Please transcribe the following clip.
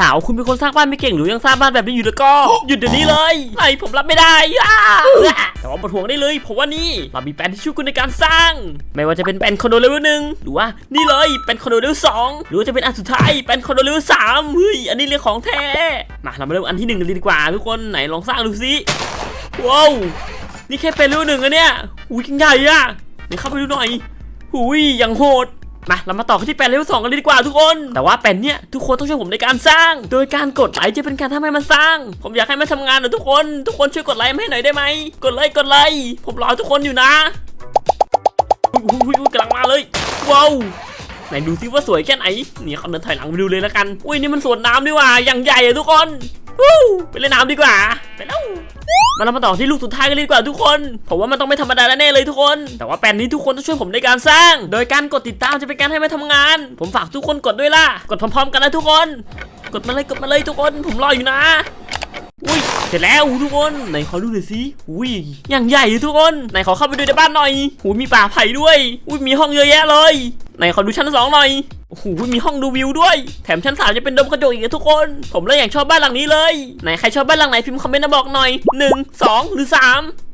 ถามว่าคุณเป็นคนสร้างบ้านไม่เก่งหรือยังสร้างบ้านแบบนี้อยู่แล้วก็หยุดเดี๋ยวนี้เลยไอผมรับไม่ได้อ่าแต่ว่าบทห่วงได้เลยผมว่านี่เรามีแปลนที่ช่วยคุณในการสร้าง ไม่ว่าจะเป็นแปลนคอนโดเลเวลหนึ่งหรือว่านี่เลยแปลนคอนโดเลเวลสองหรือว่าจะเป็นอันสุดท้ายแปลนคอนโดเลเวลสามเฮ้ยอันนี้เรียกของแท้มาเรามาเริ่มอันที่หนึ่งกันเลยดีกว่า ทุกคนไหนลองสร้างดูสิว้าวนี่แค่เป็นเลเวลหนึ่งอะเนี่ยอุ้ยยิ่งใหญ่อะเดี๋ยวเข้าไปดูหน่อยหุยอย่างโหด มาเรามาต่อกันที่แปลนเลเวลสองกันเลยดีกว่าทุกคน แต่ว่าแปลนเนี้ยทุกคนต้องช่วยผมในการสร้าง โดยการกดไลค์จะเป็นการทำให้มันสร้าง ผมอยากให้มันทำงานนะทุกคน ทุกคนช่วยกดไลค์ให้หน่อยได้ไหมกดไลค์กดไลค์ผมรอทุกคนอยู่นะกำลังมาเลยว้าวไหนดูซิว่าสวยแค่ไหน นี่เขาเดินถอยหลังไปดูเลยแล้วกัน อุ้ยนี่มันสวนน้ำดีว่าอย่างใหญ่อะทุกคน ไปเล่นน้ำดีกว่า ไปแล้วมาเรามาต่อที่ลูกสุดท้ายกันเลยดีกว่าทุกคน ผมว่ามันต้องไม่ธรรมดาแน่เลยทุกคน แต่ว่าแปลนนี้ทุกคนต้องช่วยผมในการสร้าง โดยการกดติดตามจะเป็นการให้มาทำงาน ผมฝากทุกคนกดด้วยล่ะ กดพร้อมๆกันนะทุกคน กดมาเลยกดมาเลยทุกคน ผมรออยู่นะ อุ้ย เสร็จแล้วทุกคนไหนขอดูหน่อยสิอุ้ยอย่างใหญ่ทุกคนไหนขอเข้าไปดูในบ้านหน่อยหูมีป่าไผ่ด้วย อุ้ยมีห้องเยอะแยะเลย ไหนขอดูชั้นสองหน่อยโอ้โหมีห้องดูวิวด้วย แถมชั้นสามจะเป็นดมกระจกอีกทุกคน ผมเลยอยากชอบบ้านหลังนี้เลย ไหนใครชอบบ้านหลังไหนพิมพ์คอมเมนต์มาบอกหน่อยหนึ่งสองหรือสาม